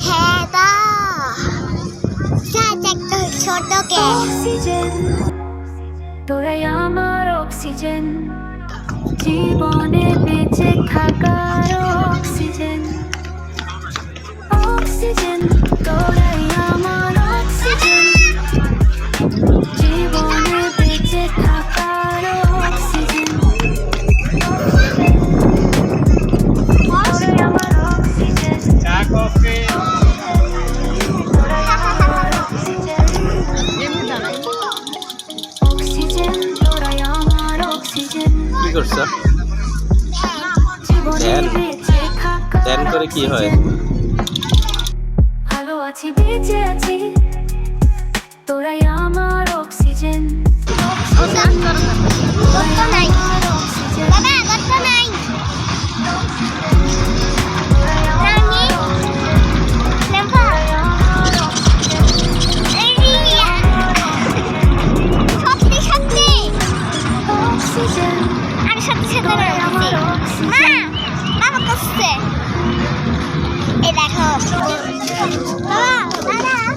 হ্যাঁ তা। চাঁদ একটা ছোট অক্সিজেন। তোরাই আমার অক্সিজেন। জীবনে বেঁচে থাকার অক্সিজেন। অক্সিজেন। করছ ধ্যান? ধ্যান করে কি হয়? ভালো আছি বেঁচে আছি তোরাই আমার অক্সিজেন আমার অক্সিজেন আমার বলছি মা বাবা করছে এই দেখো দাঁড়াও